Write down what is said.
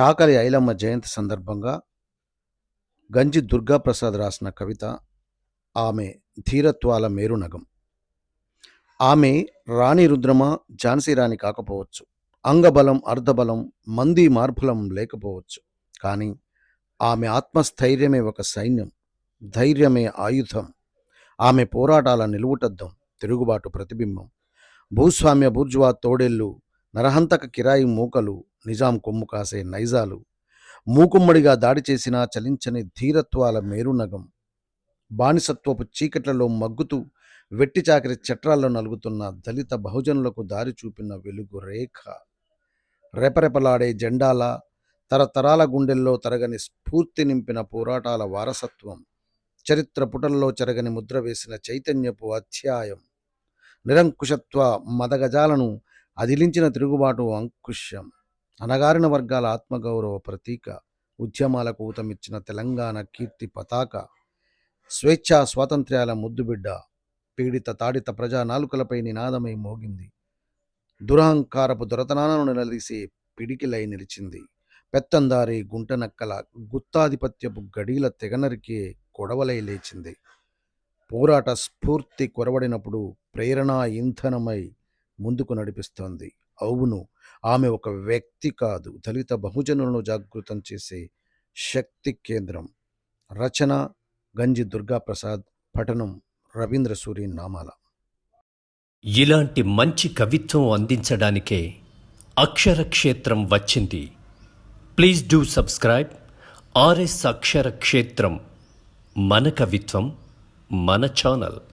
చాకలి ఐలమ్మ జయంతి సందర్భంగా గంజి దుర్గాప్రసాద్ రాసిన కవిత ఆమె ధీరత్వాల మేరునగం. ఆమె రాణి రుద్రమ ఝాన్సీ రాణి కాకపోవచ్చు. అంగబలం అర్ధబలం మంది మార్పులం లేకపోవచ్చు. కానీ ఆమె ఆత్మస్థైర్యమే ఒక సైన్యం ధైర్యమే ఆయుధం. ఆమె పోరాటాల నిలువుటద్దం తిరుగుబాటు ప్రతిబింబం. భూస్వామ్య బూర్జువా తోడేళ్ళు నరహంతక కిరాయి మూకలు నిజాం కొమ్ము కాసే నైజాలు మూకుమ్మడిగా దాడి చేసినా చలించని ధీరత్వాల మేరునగం బానిసత్వపు చీకట్లలో మగ్గుతూ వెట్టి చాకరి చట్రాల్లో నలుగుతున్న దళిత బహుజనులకు దారి చూపిన వెలుగు రేఖ. రెపరెపలాడే జెండాల తరతరాల గుండెల్లో తరగని స్ఫూర్తి నింపిన పోరాటాల వారసత్వం చరిత్ర పుటల్లో చెరగని ముద్ర వేసిన చైతన్యపు అధ్యాయం నిరంకుశత్వ మదగజాలను అదిలించిన తిరుగుబాటు అంకుశ్యం అనగారిన వర్గాల ఆత్మగౌరవ ప్రతీక ఉద్యమాలకు ఊతమిచ్చిన తెలంగాణ కీర్తి పతాక స్వేచ్ఛా స్వాతంత్ర్యాల ముద్దుబిడ్డ పీడిత తాడిత ప్రజా నాలుకలపై నినాదమై మోగింది. దురహంకారపు దొరతనాలను నిలదీసే పిడికిలై నిలిచింది. పెత్తందారి గుంటనక్కల గుత్తాధిపత్యపు గడీల తెగనరికే కొడవలై లేచింది. పోరాట స్ఫూర్తి కొరవడినప్పుడు ప్రేరణ ఇంధనమై ముందుకు నడిపిస్తోంది. అవును ఆమె ఒక వ్యక్తి కాదు. దళిత బహుజనులను జాగృతం చేసే శక్తి కేంద్రం. రచన గంజి దుర్గాప్రసాద్ పఠనం రవీంద్ర సూరి నామాల. ఇలాంటి మంచి కవిత్వం అందించడానికే అక్షర క్షేత్రం వచ్చింది. Please do subscribe RS Akshara Kshetram మన కవిత్వం మన ఛానల్.